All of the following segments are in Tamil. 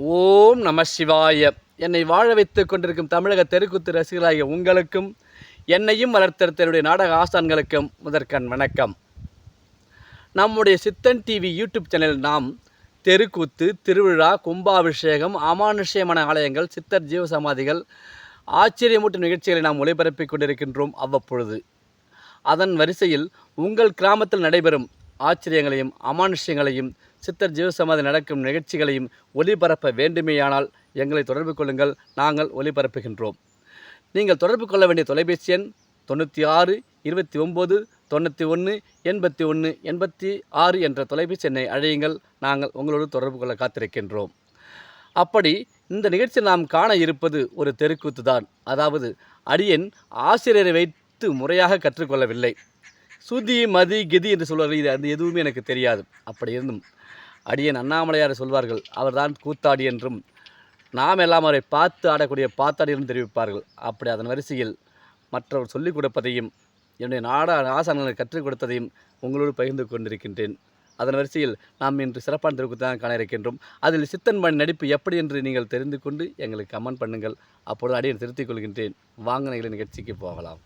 ஓம் நம சிவாய. என்னை வாழ வைத்துக் கொண்டிருக்கும் தமிழக தெருக்குத்து ரசிகராகிய உங்களுக்கும் என்னையும் வளர்த்தெடுத்த என்னுடைய நாடக ஆசான்களுக்கும் முதற்கண் வணக்கம். நம்முடைய சித்தன் டிவி யூடியூப் சேனலில் நாம் தெருக்கூத்து திருவிழா கும்பாபிஷேகம் அமானுஷ்யமான ஆலயங்கள் சித்தர் ஜீவசமாதிகள் ஆச்சரியமூட்டும் நிகழ்ச்சிகளை நாம் ஒளிபரப்பிக் கொண்டிருக்கின்றோம் அவ்வப்பொழுது. அதன் வரிசையில் உங்கள் கிராமத்தில் நடைபெறும் ஆச்சரியங்களையும் அமானுஷ்யங்களையும் சித்தர் ஜீவசமாதி நடக்கும் நிகழ்ச்சிகளையும் ஒளிபரப்ப வேண்டுமேயானால் எங்களை தொடர்பு கொள்ளுங்கள். நாங்கள் ஒளிபரப்புகின்றோம். நீங்கள் தொடர்பு கொள்ள வேண்டிய தொலைபேசி எண் தொண்ணூற்றி ஆறு இருபத்தி ஒம்பது தொண்ணூற்றி ஒன்று எண்பத்தி ஒன்று எண்பத்தி ஆறு என்ற தொலைபேசி எண்ணை அழையுங்கள். நாங்கள் உங்களோடு தொடர்பு கொள்ள காத்திருக்கின்றோம். அப்படி இந்த நிகழ்ச்சி நாம் காண இருப்பது ஒரு தெருக்கூத்து தான். அதாவது அடியன் ஆசிரியரை வைத்து முறையாக கற்றுக்கொள்ளவில்லை. சுதி மதி கிதி என்று சொல்வது இது அது எதுவுமே எனக்கு தெரியாது. அப்படி இருந்தும் அடியன் அண்ணாமலையார் சொல்வார்கள் அவர்தான் கூத்தாடி என்றும் நாம் எல்லாம் அவரை பார்த்து ஆடக்கூடிய பாத்தாடி என்றும் தெரிவிப்பார்கள். அப்படி அதன் வரிசையில் மற்றவர் சொல்லிக் கொடுப்பதையும் என்னுடைய நாட ஆசானங்களை கற்றுக் கொடுத்ததையும் உங்களோடு பகிர்ந்து கொண்டிருக்கின்றேன். அதன் வரிசையில் நாம் இன்று சிறப்பான தெருவுக்கு தான் காண இருக்கின்றோம். அதில் சித்தன்மணி நடிப்பு எப்படி என்று நீங்கள் தெரிந்து கொண்டு எங்களுக்கு கமெண்ட் பண்ணுங்கள். அப்பொழுது அடியை திருத்திக் கொள்கின்றேன். வாங்க நிகழ்ச்சிக்கு போகலாம்.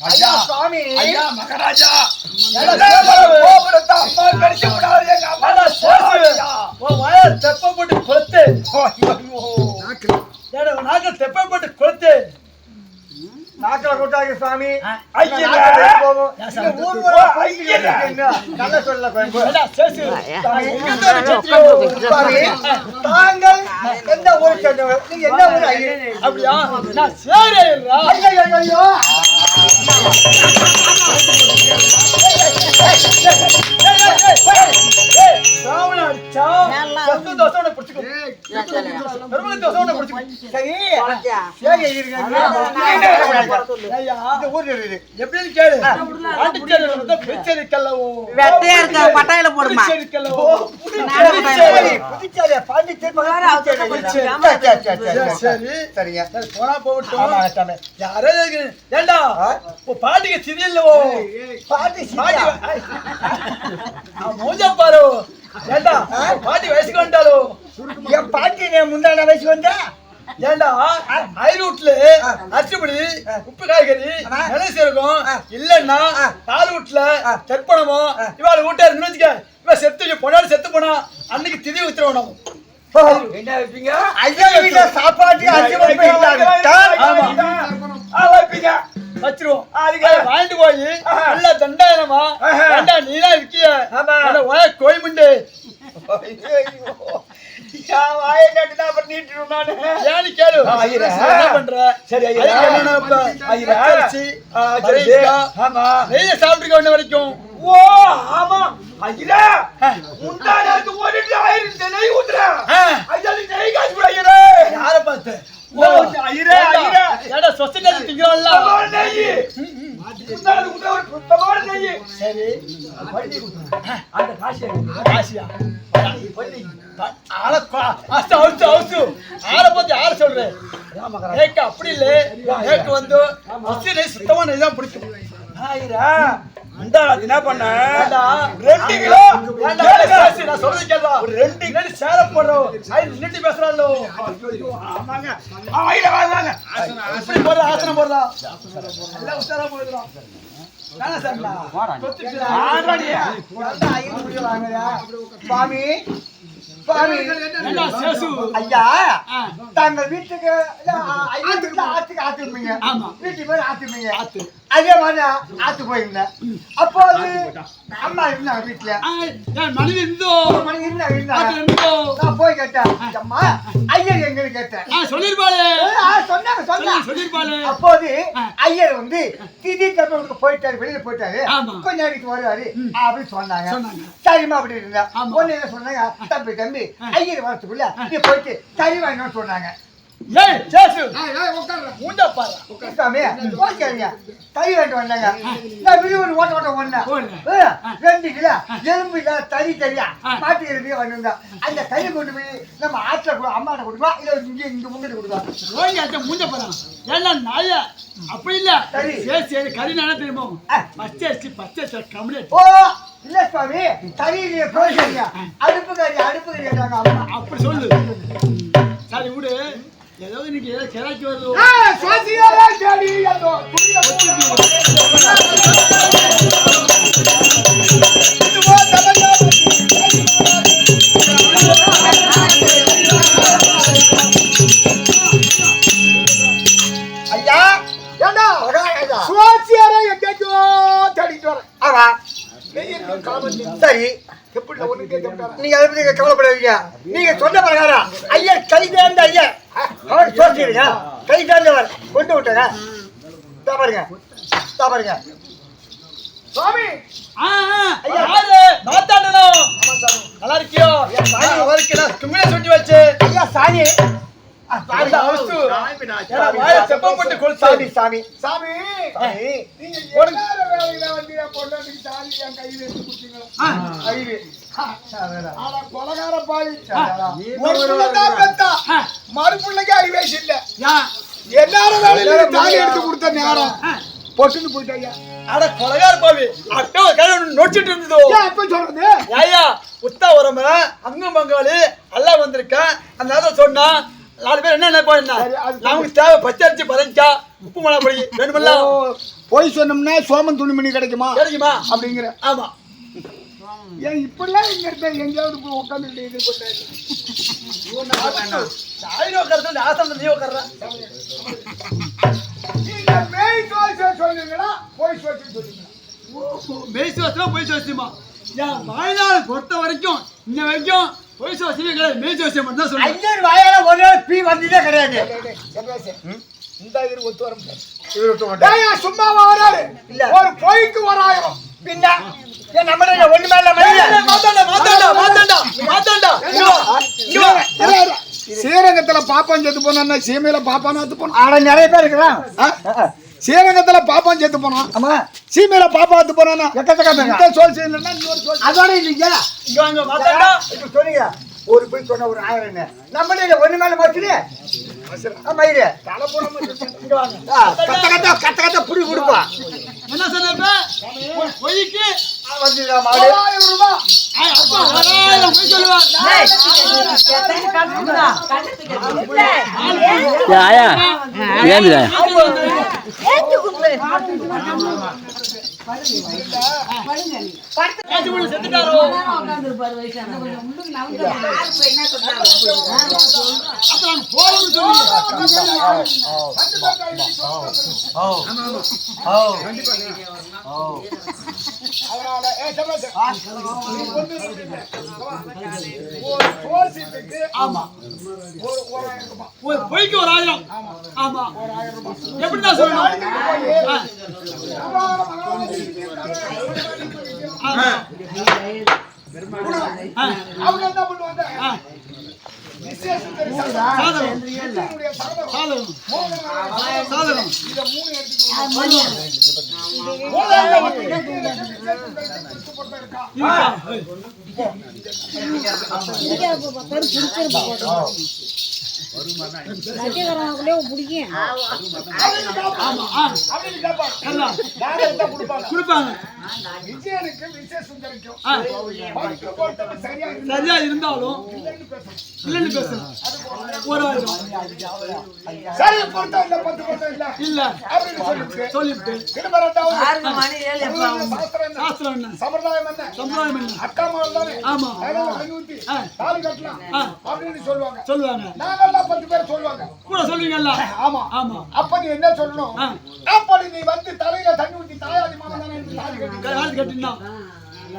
ஐயா சுவாமி. ஐயா மகாராஜா. கோபுரத்தை அம்மா கடிச்சு விடாது எங்க அம்மா. ஐயா. உன் வாயை தெப்ப போட்டு கொளுத்து. ஐயோ. ஏடா, உன் நாக்கை தெப்ப போட்டு கொளுத்து. நாக்கில கொட்டாங்க சாமி. நல்லா தாங்கள் எந்த ஊரை சேர்ந்தவர்? நீங்க என்ன ஊர்? அப்படியா? நான். ஐயா, ராவண தோசை பட்டாயில போடுமா யாரோ பாட்டிக்கு சிவில் பாட்டி மூஞ்ச பாரு ஏண்டா? பாட்டி வயசுக்கு வந்துட்டாலோ என் பாட்டி நீ முந்தான வயசு வந்தா? ஏண்டா? ஐரூட்ல அரிசிப்படி உப்பு காய்கறி. நிலை சீரகம் ஆ. இல்லன்னா. தால் வீட்டுல. தெற்பணமோ. இவாள் வீட்டா இருந்து வச்சுக்க இவ செத்து பொண்ணாடி செத்து போனா அன்னைக்கு திதி நம்ம என்ன வைப்பீங்க? ஐயா வீட்டுல சாப்பாட்டுக்கு ஆமா. ஆ, வைப்பீங்க. வச்சிருவோம். அதுக்கு அதை வாங்கிட்டு போய் நல்லா தண்டாயிரமா. ஏண்டா நீலாம் இருக்கிய? ஆமா. கோயமுண்டு. நானு. வேண்டிய வரைக்கும். ஓ ஆமா. ஐயா முந்தா நேத்து ஓடிட்டு நெய் ஊத்துறேன். ஐயா காசு கூட ஐயரே. யார பார்த்து? ஓ, ஐயரே, ஐயரே. ஏடா சொசைட்டி திங்கிறோம்ல சுத்தமான நெய். முந்தா நேத்து ஊத்துற ஒரு சுத்தமான நெய். சரி. வண்டி கொடுத்துறேன். அந்த காசு எனக்கு. ஆசியா ஆள அவுத்து அவுத்து அவுத்து ஆளை பத்தி ஆள சொல்றேன் ஏக்க அப்படி இல்ல. ஏக்கு வந்து ஃபர்ஸ்ட் நெய் சுத்தமா நெய் தான் பிடிக்கும். ஐயா நேத்து என்ன பண்ண? ரெண்டு கிலோ நான் சொல்றது ஒரு ரெண்டு கிலோ சேர போடுறோம். நின்னுட்டு பேசுறாளோ? ஆமாங்க. ஐயா, வாங்க, வாங்க. இப்படி போடுற? ஆசனம் போடுறா? எல்லாம் உஷாரா போடுறான் ஐயா ஆ. தங்கள் வீட்டுக்கு வீட்டுல ஆத்துக்கு ஆத்துப்பீங்க. வீட்டுக்கு போய் ஆத்துப்பீங்க ஆத்து. அதே மாதிரி ஆத்து போயிருந்தேன் அப்போ அது அம்மா இருந்தாங்க வீட்டுல மனைவி இருந்தோ ஒரு மணி இருந்தாங்க ஆத்துல இருந்தாங்க இருந்தோ நான் போய் கேட்டேன் அம்மா ஐயர் எங்கன்னு கேட்டேன். சொல்லிருப்பாளே. சொன்னாங்க சொன்னாங்க சொல்லிருப்பாளே. அப்போது. ஐயர் வந்து திதி தப்பவனுக்கு போயிட்டாரு வெளியில போயிட்டாரு. கொஞ்ச நேரத்துக்கு வருவாரு. அப்படின்னு சொன்னாங்க. சரிம்மா அப்படி இருந்தா. ஒண்ணு என்ன சொன்னாங்க தம்பி தம்பி ஐயர் வரத்துக்குள்ள நீ போயிட்டு கறி வாங்கணும்னு சொன்னாங்க. ஏய் சேசு மூஞ்ச பாரு. சாமி ஓகேங்க தறி வேண்டு வந்தாங்க. நான் விழுவன் ஓட்ட ஓட்ட ஒண்ணா. ரெண்டு கிலோ எலும்பு இல்ல தறி தறியா மாட்டு எலும்பு வந்திருந்தா அந்த கறி கொண்டு போய் நம்ம ஆற்றுல கொடு அம்மாட்ட கொடுக்கலாம் இல்ல இங்க இங்க முங்கிட்டு கொடுக்கலாம் ஓடி அச்ச மூஞ்ச பாரு. ஏன்னா நாய. அப்படி இல்ல. சரி. சரி கறி நானே தெரியுமா? பச்சை அரிசி பச்சை அரிசி கம்ப்ளீட் ஓ இல்ல சுவாமி தறி இல்லையே? கோழிங்க அடுப்பு கறி அடுப்பு கறி அப்படி சொல்லு. சரி விடு. ஏதோ இன்னைக்கு ஏதோ கிராக்கி வருது. ஐயா சரி. நீங்க அதை பத்தி கவலைப்படாதீங்க நீங்க சொன்ன பிரகாரம் ஐயர் கை தேர்ந்த ஐயர் அவர் சொல்றீங்க கை தேர்ந்தவர் கொண்டு விட்டாரா தா பாருங்க. பாருங்க. சுவாமி! ஆ ஆ, யாரு மாத்தாண்டனும் நல்லா இருக்கியோ? சாமி. அவருக்கு கும்மிய சுட்டி வச்சு. ஐயா சாமி. சாமி. சாமி சாமி. மறுபுள்ளைக்கு ஐவேஷ் இல்ல. யா. எல்லார வேலையில தாலி எடுத்து கொடுத்த நேரம். பொட்டுன்னு போயிட்டாயா அட கொலகார பாவி. அட்டோ நொச்சிட்டு இருந்ததோ. ஏன் அப்ப சொல்றது ஐயா உத்தா உரம அங்கம் பங்காளி எல்லாம் வந்திருக்கேன். அந்த சொன்னா நாலு பேர் என்ன நினைப்பா என்ன? சரி, அது நமக்கு தேவை பச்சை அரிசி பதஞ்சா உப்பு மிளகா பொடி வேணுமில்ல? போய் சொன்னோம்னா சோமன் துணிமணி கிடைக்குமா? கிடைக்குமா? அப்படிங்கிற. ஆமா. ஏன் இப்படிலாம் இங்க இருக்க? எங்கேயாவது போய் உட்காந்துட்டு எதிர்கொண்டாரு சாயினோ உட்கார்றது ஆசனம் நீ உட்கார்ற. நீங்க மேய் தோசை சொல்லுங்களா போய் பேசி வசமா பொய் வசியமா என் வாழ்நாள் பொறுத்த வரைக்கும் இன்ன வரைக்கும் பொய் வசியமே கிடையாது மட்டும் தான் சொல்லுவேன் ஐயர் வாயால ஒரு நாள் பீ வந்ததே கிடையாது. இந்த இது ஒத்து வர முடியாது. சும்மாவா வராரு இல்ல. ஒரு பொய்க்கு ஒரு ஆயிரம் பின்ன ஏன் நம்ம என்ன ஒண்ணு மேல மயில மாத்தாண்டா மாத்தாண்டா மாத்தாண்டா மாத்தாண்டா. இரு, இரு. ஸ்ரீரங்கத்துல பாப்பான் செத்து போனா சீமையில பாப்பான் செத்து போனான்? ஆனா நிறைய பேர் இருக்கிறான்? ஸ்ரீரங்கத்துல பாப்பான் செத்து போனான். ஆமா. சீமையில பாப்பா செத்து போனானா எக்கச்சக்க பேர். சோல் சோல் அதோட இல்லைங்க இங்க வாங்க மாத்தாண்டா இப்ப சொன்னீங்க ஒரு போய் சொன்ன ஒரு ஆயிரம் என்ன? நம்ம என்ன ஒண்ணு மேல மாத்துது மயிறு தலை போடாம இங்க வாங்க. கத்த கத்த கத்த கத்த புடி கொடுப்பா. என்ன சொன்ன ஒரு பொய்க்கு ஆயா. ஏந்துடா காட்சி ஒரு ஆமா ஒரு ஆயிரம் ஆமா எப்படி தான் சொல்லணும் அவங்க என்ன பண்ணுவாங்க சாதனம். மோகன் சாதனம். இதை மூணு சரியா இருந்தா சரியா இருந்தாலும் இல்லைன்னு பேசணும் ஒரு ஆயிரம் சரி பொருத்தம் இல்ல. பத்து பொருத்தம் இல்ல இல்ல அப்படின்னு சொல்லிட்டு சொல்லிவிட்டு. திரும்ப ரெண்டாவது சாஸ்திரம் என்ன? சாஸ்திரம் என்ன? சம்பிரதாயம் என்ன? சம்பிரதாயம் என்ன? அக்கா மகள் தானே? ஆமா. அதனால கை ஊத்தி ஆ. தாலி கட்டலாம். ஆ. அப்படின்னு சொல்லுவாங்க. சொல்லுவாங்க. நாங்கெல்லாம் பத்து பேர் சொல்லுவாங்க. கூட சொல்லுவீங்கல்ல? ஆமா. ஆமா. அப்ப நீ என்ன சொல்லணும். அப்படி நீ வந்து தலையில தண்ணி ஊத்தி தாயாதி மாமன் தானே என்று தாலி கட்டி யாரு கட்டினா? மணவரையிலே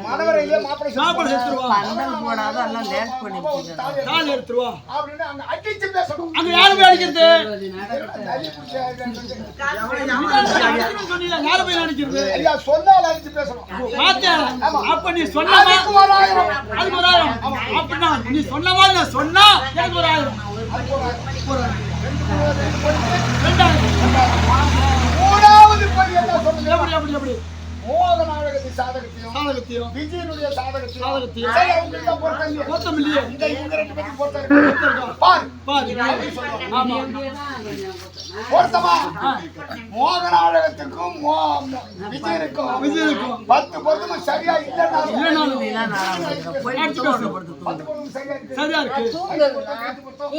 மாப்பிள்ளை சாப்பாடு எடுத்துருவா பந்தல் போடாத எல்லாம் லேட் பண்ணிட்டு தாலி எடுத்துருவா. அப்படின்னு அங்க அடிச்சு பேசணும். அங்க யாரு போய் அடிக்கிறது தள்ளி பிடிச்சு சொன்னீங்க யாரு போய் அடிக்கிறது? ஐயா சொன்னால் அடிச்சு பேசணும். பார்த்தேன் அப்ப நீ சொன்னமா அதுக்கு ஒரு ஆயிரம். அதுக்கு ஒரு ஆயிரம். அப்படின்னா நீ சொன்ன மாதிரி நான் சொன்னா எனக்கு ஒரு ஆயிரம். ரெண்டாயிரம். மூணாவது போய் என்ன சொல்லுங்க எப்படி எப்படி எப்படி? மோகன் நாடகத்தின் சாதகத்தையும் சாதகத்தையும் விஜயனுடைய சாதகத்தையும் சாதகத்தையும். சரி அவங்களுக்கு பொருத்தம் இல்லையா? மொத்தம் இல்லையே இந்த இவங்க ரெண்டு பேரும் பொருத்தம் இருக்கு. பாரு. பாரு. ஆமா. பொருத்தமா மோகன் நாடகத்துக்கும் மோ- மோ- விஜயனுக்கும் விஜயனுக்கும். பத்து பொருத்தமும் சரியா இல்லைன்னாலும் பத்து பொருத்தமும் சரியா இருக்கு. பத்து.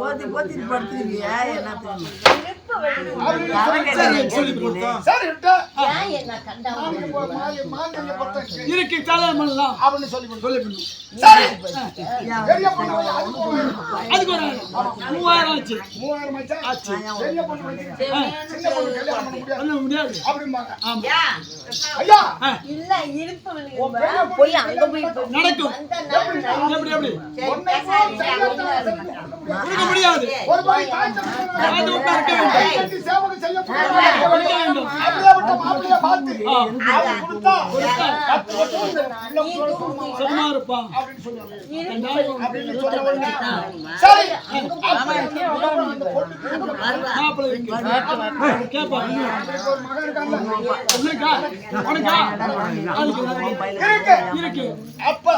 போத்தி போத்தி படுத்துருக்கிய என்ன தெரியும்? சரி, சொல்லி கொடுத்தோம். சரி விட்டா என்ன கண்டா மாங்கல்ய பொ- மாங்கல்ய- மாங்கல்ய பொருத்தம் இருக்கு. கல்யாணம் பண்ணலாம் அப்படின்னு சொல்லி. சொல்லி அதுக்கு ஒரு மூவாயிரம் ஆச்சு. மூவாயிரம் ஆச்சா? பொண்ணு கல்யாணம் முடியாது. அப்படிம்பாங்க. ஆமா. ஐயா! இல்ல இருப்பவனுக்கு போய் அங்க போய் நடக்கும் எப்படி எப்படி முடியாது. ஒரு பாய் தாய் தந்தை அது விட்டா இருக்க வேண்டும் கட்டி சேவகம் செய்ய கொடுக்க வேண்டும் அப்படியே விட்ட மாப்பிள்ளைய பார்த்து கொடுத்தா பத்து வருஷம் சும்மா இருப்பான் அப்படின்னு சொல்லுவாங்க. ரெண்டாயிரம் அப்படின்னு சொன்ன உடனே, சரி இருக்கு அப்ப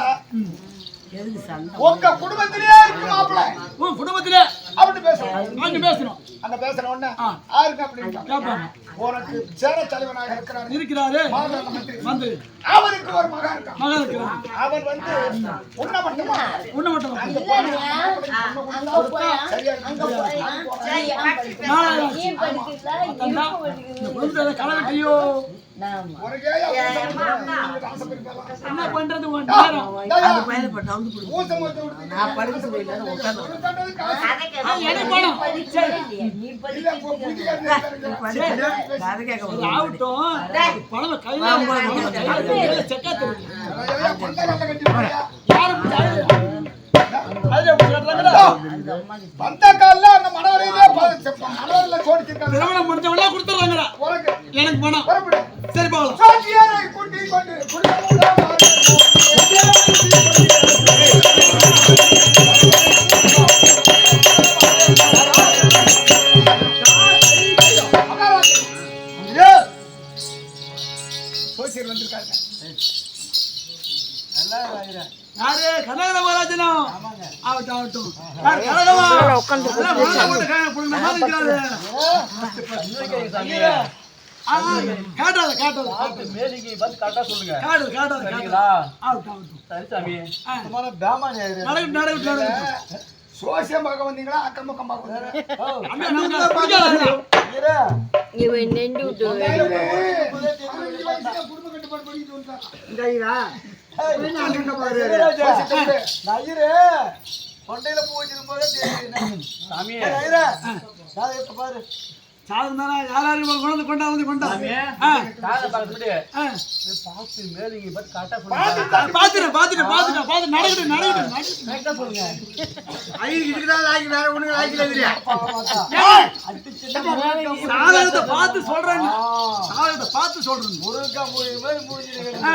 உங்க குடும்பத்திலேயே இருக்கு மாப்பிள்ளை உன் குடும்பத்திலே அப்படின்னு பேசுறோம் வாங்கி பேசணும் அந்த பேசுற உடனே. யாருக்கு அப்படின்னு கேட்பாங்க உனக்கு சேர தலைவனாக இருக்கிறார். இருக்கிறாரு. வந்து. அவருக்கு ஒரு மகன் இருக்கான். மகன் இருக்கிறான் அவன் வந்து உன்ன மட்டுமா? உன்ன மட்டும்? அங்க போய்? சரியா அங்க போய்? நாலாயிரம் நீ படிக்கல? இந்த குடும்பத்தை என்ன பண்றது வந்து கால்ல அந்த மணவரையிலே ப- மணவரையில சோடிச்சிருக்காங்க. திருமணம் முடிஞ்சவங்களா கொடுத்துறாங்கடா எனக்கு பணம். சரி போகலாம் சாட்சியாரை கூட்டி கொண்டு குடிமகனாக காட்டாத காட்டாத காட்டாத. மேலிக்கு பார்த்து கரெக்டா சொல்லுங்க. காட்டாத காட்டாத சரிங்களா? சரி சாமி. ஆ, பேமானியாரு நடக்கட்டும் நடக்கட்டும் நடக்கட்டும் சோசியம் பார்க்க வந்தீங்களா? அக்கம் பக்கம் பார்க்க. இவன் நெண்டு விட்டு குடும்ப கட்டுப்பாடு பண்ணிட்டு வந்தாங்க. நயிரு கொண்டையில பூ வச்சிருக்கும் போதே தெரியுது. சாமி நயிரு இப்ப பாரு. சாதம் தானே யார் யாருக்கு கொண்டு வந்து கொண்டா? வந்து கொண்டா? சாமி ஆ, காதை பார்த்துட்டு ஆ. பார்த்து மேலிக்கு பார்த்து கரெக்டா சொல்லுங்க பாத்துட்டேன் பாத்துட்டேன் பாத்துட்டேன் பாத்து நடக்கட்டும் நடக்கட்டும் நடக்கட்டும். கரெக்டா சொல்லுங்க. சாதகத்தை பார்த்து சொல்றேன் சாதகத்தை பார்த்து சொல்றேன் முருங்கா மூடி மாதிரி முடிஞ்சிருக்கு ஆ,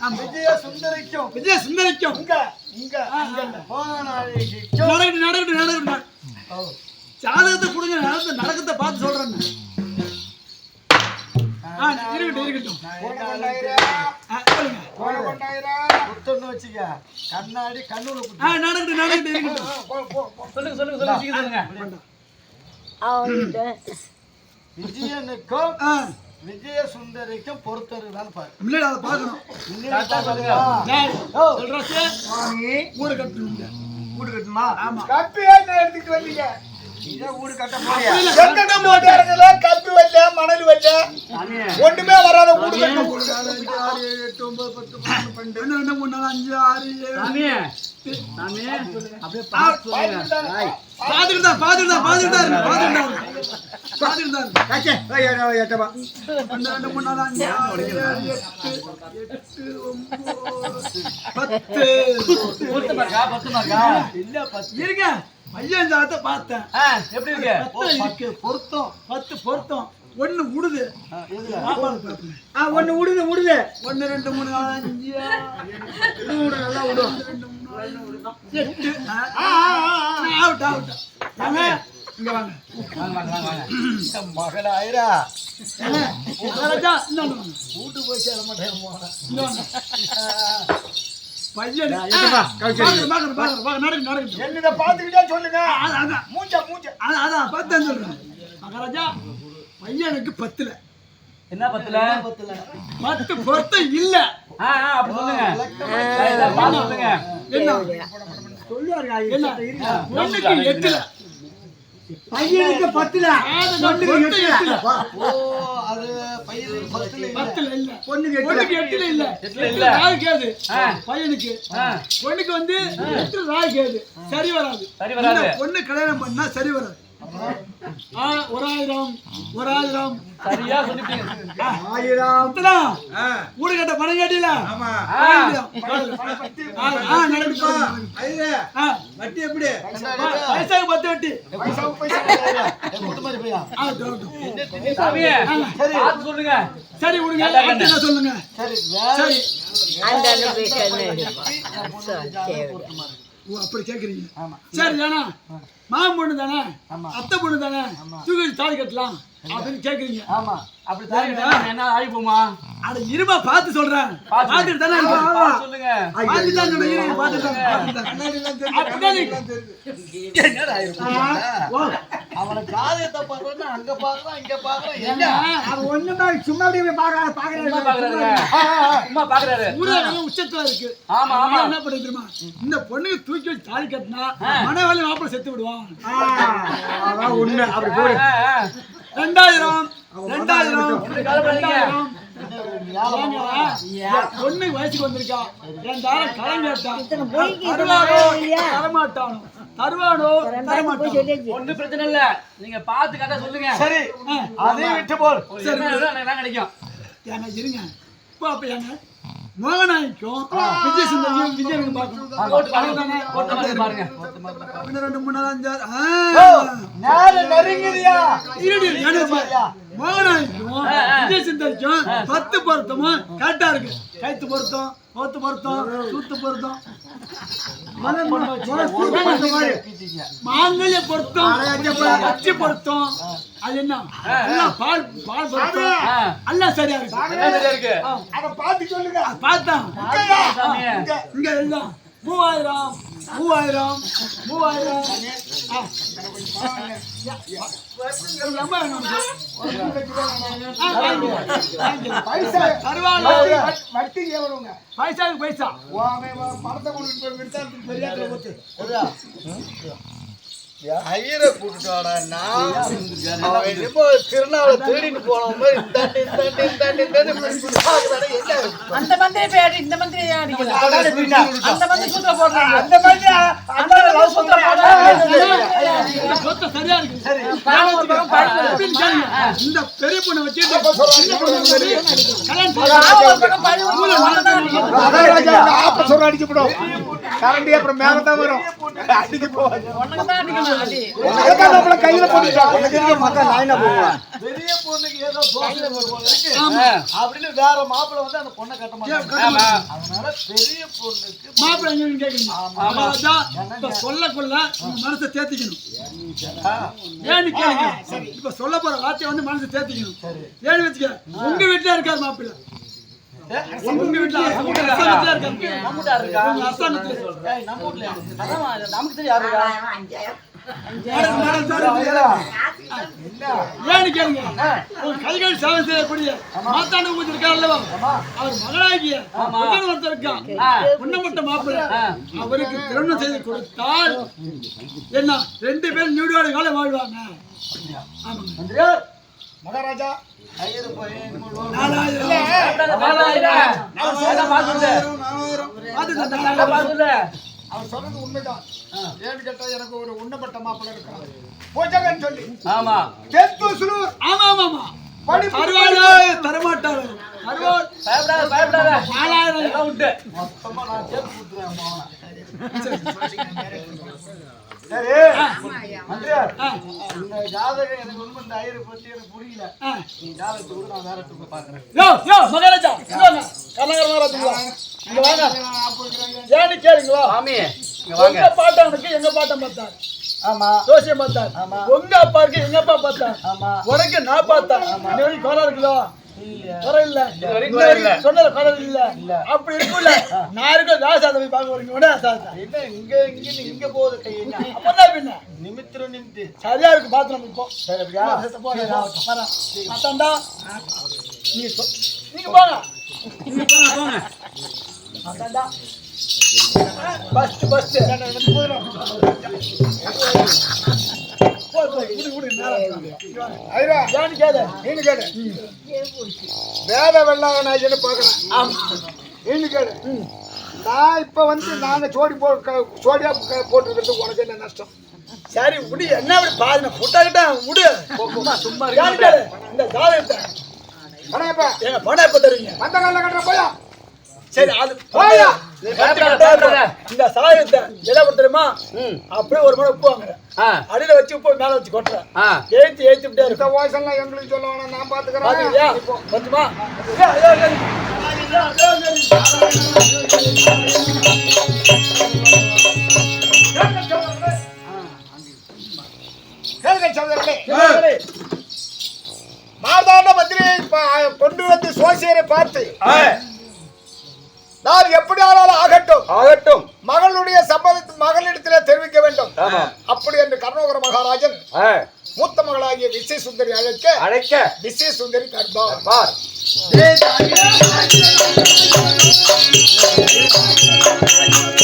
ஆமா. விஜய சுந்தரிக்கும் விஜய சுந்தரிக்கும் இங்க. இங்க இங்க நடக்கட்டும் நடக்கட்டும் நடக்கட்டும் வச்சுக்க. கண்ணாடி கண்ணுல நடக்கட்டும் இருக்கட்டும். சொல்லுங்க சொல்லுங்க சொல்லுங்க சொல்லுங்க. விஜயனுக்கும் விஜய சுந்தரிக்கும் பொறுத்தரு தான் பாரு. முன்னாடி அதை பார்க்கணும். சொல்லுங்க. டேய், சொல்றாச்சு ஊரை கட்டணும்? ஆமா. கப்பி என்ன எடுத்துட்டு வந்தீங்க? கட்ட கப்பி வல்ல மணல் வல்ல ஒண்ணுமே வராத வீடு எட்டு ஒன்பது பத்து பன்னெண்டு அஞ்சு ஆறு ஏழு. சாமி அப்படியே பார்த்து தான். பாத்துட்டு தான் இருக்கு தான் இருக்கு. காச்சே. ஒன்று ரெண்டு மூணு ஒன்பது பத்து பத்து மார்க்கா பத்து. மார்க்கா இல்ல பத்து. இருங்க. பையன் பார்த்தேன். எப்படி இருக்கு? பொருத்தம் பத்து பொருத்தம். ஒண்ணு உடுது. ஒண்ணு விடுது, விடுது. ஒண்ணு ரெண்டு மூணு அஞ்சு விடு, நல்லா விடு. ரெண்டு மூணு நாலு அஞ்சு, எட்டு அவுட் அவுட் வாங்க. இங்க வாங்க. வாங்க வீட்டு போய் சேர மாட்டேன் பையன். ஏட்டப்பா, கவிச்சடி. பாக்குறேன் பாக்குறேன் பாக்குறேன் பாக்குறேன் நடக்கு நடக்கு என்னத பாத்துக்கிட்டே சொல்லுங்க. மூஞ்ச மூஞ்ச. அதான் பார்த்தேன் சொல்றேன் மகாராஜா. பையனுக்கு பத்துல. என்ன பத்துல? பத்து பொருத்தம் இல்ல. ஆ ஆ அப்படி சொல்லுங்க. பார்த்து சொல்லுங்க. என்ன? சொல்லுவாருங்க, என்ன? இருங்க. ஒண்ணுக்கு எட்டுல. பையனுக்கு பத்துல. பொண்ணுக்கு எட்டுல. ஓ அது பையன் பத்துல பத்துல இல்ல. பொண்ணுக்கு. பொண்ணுக்கு எட்டுல இல்ல. எட்டுல. ராகு கேது. பையனுக்கு. ஆ, பொண்ணுக்கு வந்து எட்டு ராகு கேது சரி வராது. சரி வராது. பொண்ணு கல்யாணம் பண்ணா சரி வராது. ஒரு ஆயிரம் ஒரு ஆயிரம் சரியா சொல்லிட்டீங்க ஆயிரம் வீடு கட்ட பணம் கேட்டீல ஆமா வட்டி எப்படி பைசாக்கு பத்து வட்டி சொல்லுங்க சரி விடுங்க சொல்லுங்க சரி ஓ அப்படி கேக்குறீங்க. சரி தானே? மாமன் பொண்ணு தானே? அத்தை பொண்ணு தானே? தூக்கி தாலி கட்டலாம் அப்படின்னு கேக்குறீங்க. ஆமா. அப்படி என்ன ஆகி போமா அட இருமா பார்த்து சொல்றேன். பார்த்து. பார்த்துட்டு தானே. பார்த்து சொல்லுங்க. பார்த்துட்டு தான் சொல்றேன், பார்த்துட்டு தான். என்னடா அவன ஜாதகத்தை பாக்குறேன்னா அங்க பாக்குறான் இங்க பாக்குறான் என்ன? அது ஒண்ணுமே சும்மா அப்படியே பாக்குறாரு, பாக்குறாரு. சும்மா பாக்குறாரு ஊரடங்கு உச்சத்துல இருக்கு. ஆமா, ஆமா. என்ன பண்ணி தெரியுமா? இந்த பொண்ணுக்கு தூக்கி வச்சு தாலி கட்டினா மனவேலை மாப்பிள்ளை செத்து விடுவான். அதான் உண்மை. அப்படி போடு. ரெண்டாயிரம். பொண்ணு வயசுக்கு வந்திருக்கா. ரெண்டாயிரம் கடன் கேட்டான். தரமாட்டானோ. தருவானோ? பிரச்சனை இல்ல. நீங்க கரெக்டா சொல்லுங்க. சரி அதையும் விட்டு போல் கிடைக்கும். இருங்க. ஏங்க மோகனாய்க்கும் விஜய் சுந்தரியும் போட்டு பாருங்க. ரெண்டு மூணு நெருங்குதியா. மோகனாய்க்கும் விஜய் சுந்தரிக்கும் பத்து பொருத்தமும் கரெக்டா இருக்கு. கைத்து பொருத்தம் கோத்து பொருத்தம் சூத்து பொருத்தம். மாங்கல்ய பொருத்தம் அச்சு பொருத்தம். அது என்ன? பால் பால் பொருத்தம். எல்லாம் சரியா இருக்கு. என்ன சரியா இருக்கு? அத பாத்து சொல்லுங்க. இங்க எல்லாம். மூவாயிரம். மூவாயிரம். மூவாயிரம். பைசா தருவாளோ? வட்டி எவ்வளவுங்க பைசாவுக்கு பைசா. பணத்தை கொண்டு பெரியாத்துல ஐயரை கூட்டிட்டு வாடா நான் அவன் என்னமோ திருநாளை தேடிட்டு போன மாதிரி அந்த மந்திரி பேடி இந்த மந்திரி. அந்த மந்திரி போடுறாங்க. மாதிரி சொத்தை. இந்த பெரிய பொண்ணை கல்யாணம் ஆப்ப சொல்ற அடிச்சு போடும் கரண்டி அப்புறம் மேல தான் வரும். அடிச்சு போவாங்க ஒண்ணுதான் அடிக்கணும் அடி அதுதான் நம்மள கையில போட்டுட்டாங்க மக்கள் லைனா போவாங்க பெரிய பொண்ணுக்கு ஏதோ தோசை. அப்படின்னு வேற மாப்பிள்ளை வந்து அந்த பொண்ணை கட்ட மாட்டாங்க. ஆமா அதனால பெரிய பொண்ணுக்கு மாப்பிள்ளை. இப்ப சொல்ல கொள்ள மனசை தேத்திக்கணும். ஏன்னு கேளுங்க? இப்ப சொல்ல போற வார்த்தையை வந்து மனசை தேத்திக்கணும். ஏன்னு வச்சுக்க உங்க வீட்டுல இருக்காரு மாப்பிள்ளை. நமக்கு தெரியும். யாரு. ஏன்னு கேளுங்க. உங்க கைகள் சேவை செய்யக்கூடிய மாத்தாண்ட ஊதி இருக்கார் அல்லவா அவர் மகனாகிய மகன் ஒருத்தர் இருக்கான். உண்ணப்பட்ட மாப்பிள்ளை. அவருக்கு திருமணம் செய்து கொடுத்தால் என்ன? ரெண்டு பேரும் நீடுவாடு காலம் வாழ்வாங்க. ஆமாங்க மகாராஜா. அவர் சொல்றது உண்மைதான் ஏன்னு கேட்டா எனக்கு ஒரு உண்ணப்பட்ட மாப்பிள்ளை இருக்கிறான் பூஜகன் சொல்லி ஆமா தெத்துசுலூர் ஆமா ஆமா ஆமா தரமாட்டாரு மொத்தமா நான் சேர்த்து. சரி இந்த ஜாதகம் எனக்கு உண்மை இந்த ஐயரை பத்தி எனக்கு புரியல. ஆ. நீ ஜாதகத்தை கூட நான் வேற இடத்துக்கு பாக்குறேன் யோ யோ மகாராஜா இங்க வாங்க. கர்நாடக மகாராஜா இங்க வாங்க. ஏன்னு கேளுங்களா? வாங்க உங்க பாட்டனுக்கு எங்க பாட்டன் பார்த்தார்? ஆமா. ஜோசியம் பார்த்தார்? ஆமா. உங்க அப்பா இருக்கு எங்க அப்பா பார்த்தார்? ஆமா. உனக்கு நான் பார்த்தேன் குறை இருக்குதோ? குறை இல்ல சொன்னது குறை இல்ல. அப்படி இருக்கும்ல. நான் இருக்க தாசாத போய் பார்க்க வரீங்க உடனே தாசா. என்ன இங்க இங்க இங்க போகுது கை என்ன? பின்ன? நிமித்திரம் நிமித்து. சரியா இருக்கு பாத்து நம்ம இப்போ. சரி அப்படியா? அத்தாண்டா நீங்க நீங்க போங்க. நீங்க போங்க போங்க. அத்தாண்டா பஸ்ட் பஸ்ட் ஐயா நீனு வேத வெள்ளாகநாயகன்னு பாக்குறேன் நீனு கேளு நான் இப்ப வந்து நாங்க ஜோடி போ க- போட்டுக்கிறது உனக்கு என்ன நஷ்டம் சரி முடி என்ன அப்படி பாருங்க புட்டாக்கிட்ட முடி சும்மா இந்த ஜாதகத்தை பணம் எப்ப எங்க பணம் எப்ப தருவீங்க வந்த கால கட்டுற போயா சரி அது போயா இந்த சாதகத்தை எதை கொடுத்து தெரியுமா? ம். அப்படியே ஒரு முறை உப்பு வாங்குறேன் அடியில வச்சு உப்பு மேல வச்சு கொட்டுறேன். ஆ. ஏத்தி ஏத்தி விட்டே இந்த இருக்கும் வாய்ஸெல்லாம் எங்களுக்கு சொல்ல வேணாம் நான் பாத்துக்கிறேன். கொஞ்சமா மந்திரியை பா- கொண்டு வந்து சோசியரை பார்த்து நான் எப்படி ஆனாலும் ஆகட்டும். ஆகட்டும். மகளுடைய சம்பதத்தை மகளிடத்தில் தெரிவிக்க வேண்டும். அப்படி என்று கர்ணோகர மகாராஜன் மூத்த மகளாகிய விசய சுந்தரி அழைக்க அழைக்க. விசய சுந்தரி தர்பார். Thank you.